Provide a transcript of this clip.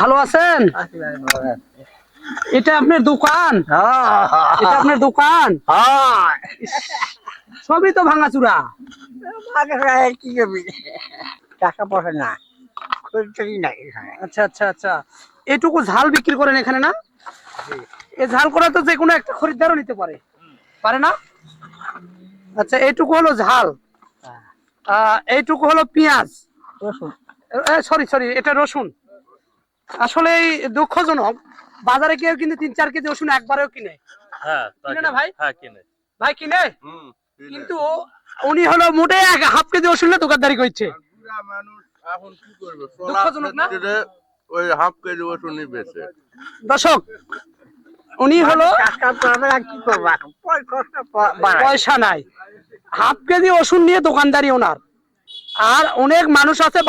ভালো আছেন? এটা আপনার দোকান? এটা আপনার দোকান? সবই তো ভাঙাচুরা। কি টাকা না আচ্ছা আচ্ছা আচ্ছা। এটুকু ঝাল বিক্রি করেন এখানে না? এই ঝাল করা তো যে কোনো একটা খরিদ্দারও নিতে পারে। পারে না? আচ্ছা এইটুকু হলো ঝাল। এইটুকু হলো পেঁয়াজ। সরি সরি এটা রসুন। আসলে এই দুঃখজনক বাজারে কেউ কিন্তু তিন চার কেজি রসুন একবারেও কিনে। হ্যাঁ কিনে না ভাই? হ্যাঁ কিনে। ভাই কিনে? কিন্তু উনি হলো মোটে এক হাফ কেজি রসুন নিয়ে দোকানদারি করছে। বুড়া মানুষ এখন কি করবে? দুঃখজনক না? ওই হাফ কেজি ওষুধই বেচে। দর্শক উনি হলো পয়সা নাই। হাফ কেজি ওষুধ নিয়ে দোকানদারি ওনার। আর অনেক মানুষ আছে